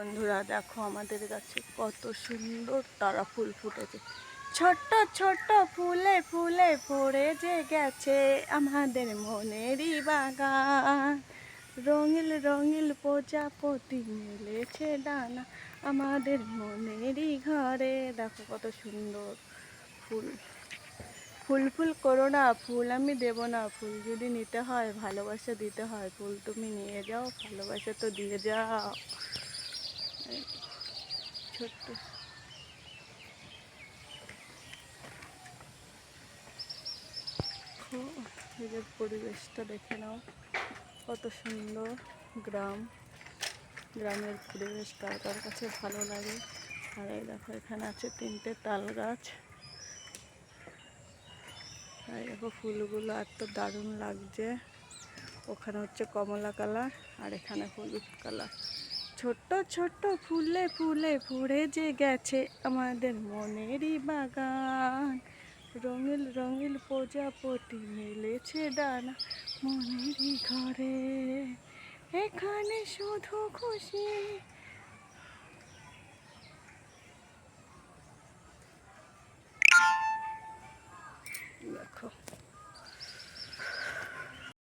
বন্ধুরা, দেখো আমাদের কাছে কত সুন্দর তারা ফুল ফুটেছে। ছোট্ট ছোট্ট ফুলে ফুলে ভরে যে গেছে আমাদের মনেরই বাগান। রঙিল রঙিল প্রজাপতি মেলেছে ডানা আমাদের মনেরই ঘরে। দেখো কত সুন্দর ফুল। ফুল ফুল করো না, ফুল আমি দেব না। ফুল যদি নিতে হয়, ভালোবাসা দিতে হয়, ফুল তুমি নিয়ে যাও, ভালোবাসা তো দিয়ে যাও। ছোট্ট। এদের পরিবেশটা দেখে নাও, কত সুন্দর গ্রাম। গ্রামের পরিবেশ কার কার কাছে ভালো লাগে। আর এই দেখো, এখানে আছে তিনটে তাল গাছ। আর দেখো, ফুলগুলো এত দারুণ লাগছে। ওখানে হচ্ছে কমলা কালার আর এখানে হলুদ কালার। ছোট্ট ছোট্ট ফুলে ফুলে ভরে যে গেছে আমাদের মনেরই বাগান। রঙিল রঙিল প্রজাপতি মেলেছে ডানা মনেরই ঘরে। এখানে শুধু খুশি